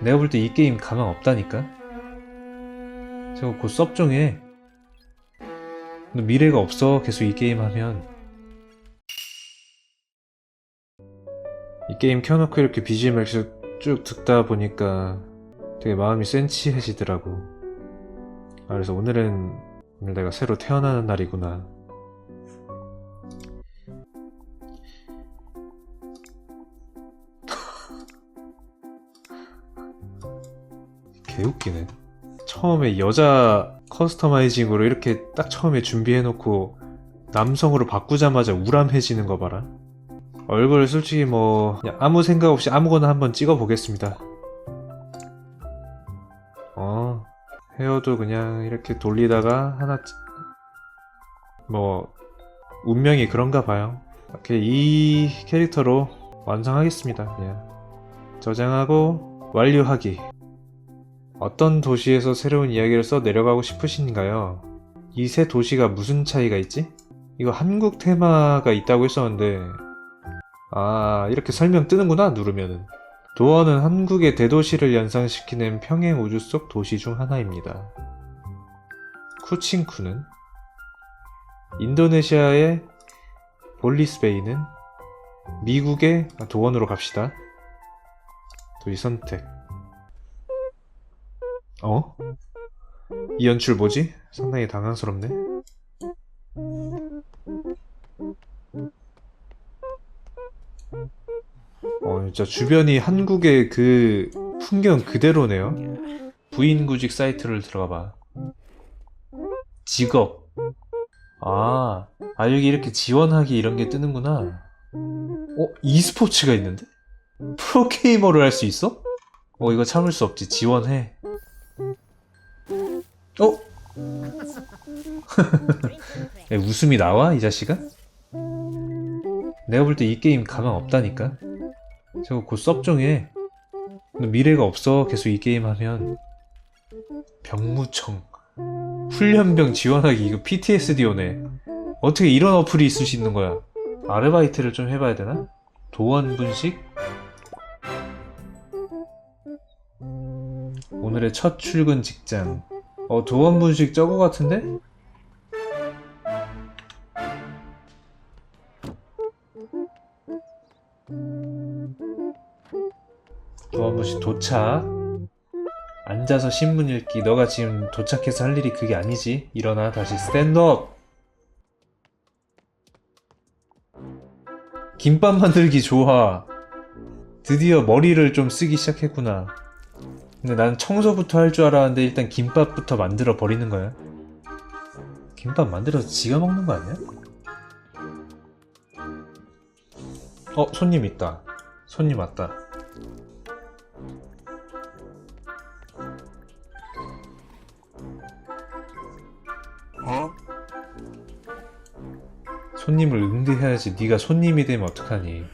내가 볼 때 이 게임 가망 없다니까? 저거 곧 섭종해. 너 미래가 없어, 계속 이 게임 하면. 이 게임 켜놓고 이렇게 BGM을 계속 쭉 듣다 보니까 되게 마음이 센치해지더라고. 아, 그래서 오늘은 오늘 내가 새로 태어나는 날이구나. 개웃기네. 처음에 여자 커스터마이징으로 이렇게 딱 처음에 준비해놓고 남성으로 바꾸자마자 우람해지는 거 봐라. 얼굴 솔직히 뭐 아무 생각 없이 아무거나 한번 찍어보겠습니다. 어 헤어도 그냥 이렇게 돌리다가 하나 찌- 뭐 운명이 그런가 봐요. 이렇게 이 캐릭터로 완성하겠습니다. 그냥 저장하고 완료하기. 어떤 도시에서 새로운 이야기를 써 내려가고 싶으신가요? 이 세 도시가 무슨 차이가 있지? 이거 한국 테마가 있다고 했었는데 아 이렇게 설명 뜨는구나 누르면은 도어는 한국의 대도시를 연상시키는 평행 우주 속 도시 중 하나입니다. 쿠친쿠는 인도네시아의 볼리스베이는 미국의 아, 도원으로 갑시다. 도시 선택. 어? 이 연출 뭐지? 상당히 당황스럽네. 어, 진짜 주변이 한국의 그 풍경 그대로네요. 부인 구직 사이트를 들어가 봐. 직업. 아, 아, 여기 이렇게 지원하기 이런 게 뜨는구나. 어, e스포츠가 있는데? 프로게이머를 할 수 있어? 어, 이거 참을 수 없지. 지원해. 웃음이 나와? 이 자식아? 내가 볼 때 이 게임 가망 없다니까? 저거 곧 섭종해. 너 미래가 없어. 계속 이 게임 하면. 병무청. 훈련병 지원하기. 이거 PTSD 오네. 어떻게 이런 어플이 있을 수 있는 거야? 아르바이트를 좀 해봐야 되나? 도원 분식? 오늘의 첫 출근 직장. 어, 도원 분식 저거 같은데? 도착. 앉아서 신문 읽기. 너가 지금 도착해서 할 일이 그게 아니지. 일어나, 다시 스탠드업! 김밥 만들기 좋아. 드디어 머리를 좀 쓰기 시작했구나. 근데 난 청소부터 할 줄 알았는데 일단 김밥부터 만들어 버리는 거야. 김밥 만들어서 지가 먹는 거 아니야? 어, 손님 있다. 손님 왔다. 손님을 응대해야지. 네가 손님이 되면 어떡하니?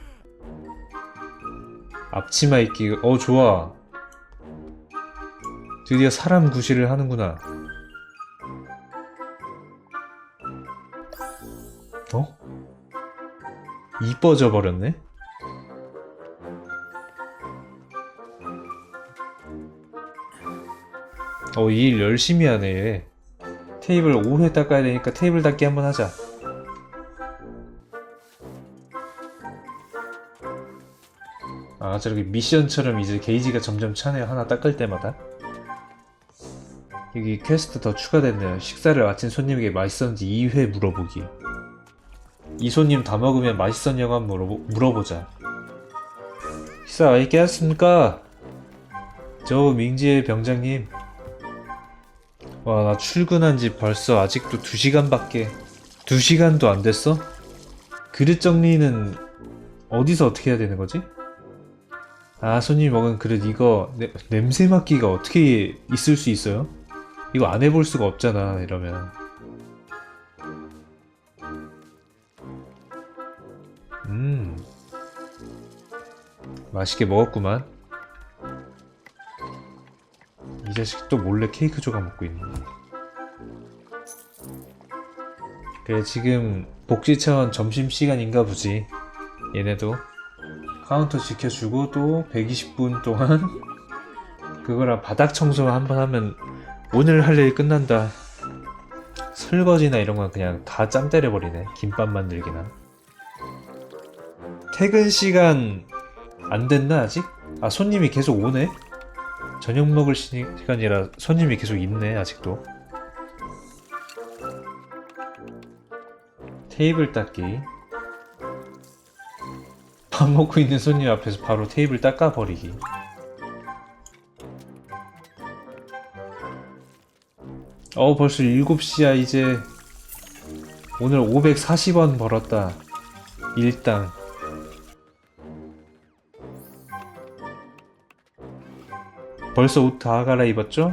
앞치마 입기. 어, 좋아. 드디어 사람 구실을 하는구나. 어? 이뻐져 버렸네? 어, 이 일 열심히 하네, 얘. 테이블 5회 닦아야 되니까 테이블 닦기 한번 하자. 아, 저렇게 미션처럼 이제 게이지가 점점 차네요. 하나 닦을 때마다. 여기 퀘스트 더 추가됐네요. 식사를 마친 손님에게 맛있었는지 2회 물어보기. 이 손님 다 먹으면 맛있었냐고 한번 물어보, 물어보자. 식사 맛있게 하셨습니까? 저 민지의 병장님. 와, 나 출근한 지 벌써 아직도 2시간밖에, 2시간도 안 됐어? 그릇 정리는 어디서 어떻게 해야 되는 거지? 아, 손님이 먹은 그릇 이거 내- 냄새 맡기가 어떻게 있을 수 있어요? 이거 안 해볼 수가 없잖아, 이러면. 음. 맛있게 먹었구만. 이 자식 또 몰래 케이크 조각 먹고 있네. 그래, 지금 복지 차원 점심시간인가 보지. 얘네도. 카운터 지켜주고 또 120분 동안 그거랑 바닥 청소 한번 하면 오늘 할일 끝난다. 설거지나 이런 건 그냥 다 짬 때려버리네. 김밥 만들기나. 퇴근 시간 안 됐나 아직? 아 손님이 계속 오네? 저녁 먹을 시- 시간이라 손님이 계속 있네 아직도. 테이블 닦기. 밥 먹고 있는 손님 앞에서 바로 테이블 닦아버리기. 어, 벌써 7시야, 이제. 오늘 540원 벌었다. 일당. 벌써 옷 다 갈아입었죠?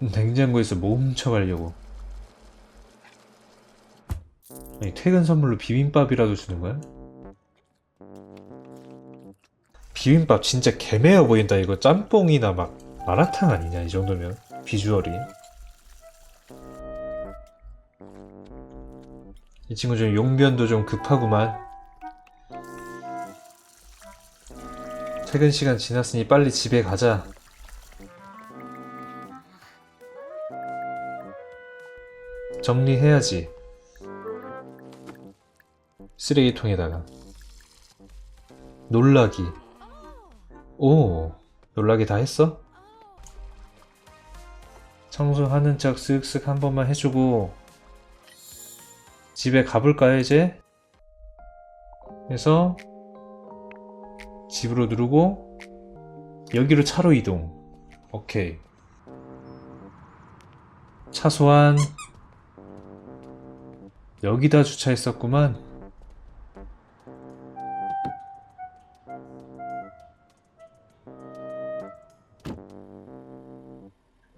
냉장고에서 뭐 훔쳐가려고. 아니, 퇴근 선물로 비빔밥이라도 주는 거야? 비빔밥 진짜 개매어 보인다. 이거 짬뽕이나 막 마라탕 아니냐 이 정도면. 비주얼이. 이 친구 좀 용변도 좀 급하구만. 퇴근 시간 지났으니 빨리 집에 가자. 정리해야지 쓰레기통에다가. 놀라기. 오, 놀라게 다 했어? 청소하는 척 쓱쓱 한 번만 해주고 집에 가볼까요 이제? 그래서 집으로 누르고 여기로 차로 이동. 오케이. 차 소환. 여기다 주차했었구만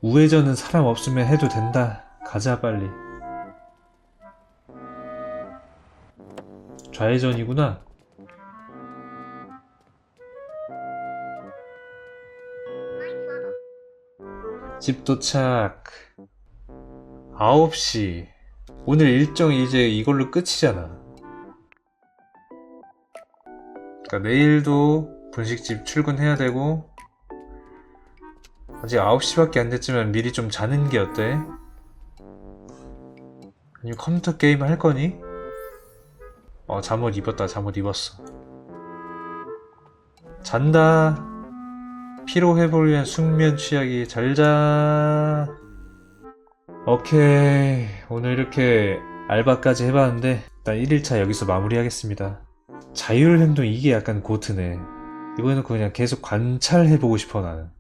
우회전은 사람 없으면 해도 된다. 가자 빨리. 좌회전이구나. 집 도착. 9시. 오늘 일정이 이제 이걸로 끝이잖아. 그러니까 내일도 분식집 출근해야 되고 아직 9시밖에 안 됐지만 미리 좀 자는 게 어때? 아니면 컴퓨터 게임 할 거니? 어, 잠옷 입었다, 잠옷 입었어. 잔다. 피로 회복을 위한 숙면 취하기. 잘 자. 오케이. 오늘 이렇게 알바까지 해봤는데, 일단 1일차 여기서 마무리하겠습니다. 자율 행동 이게 약간 고트네. 해놓고 그냥 계속 관찰해보고 싶어, 나는.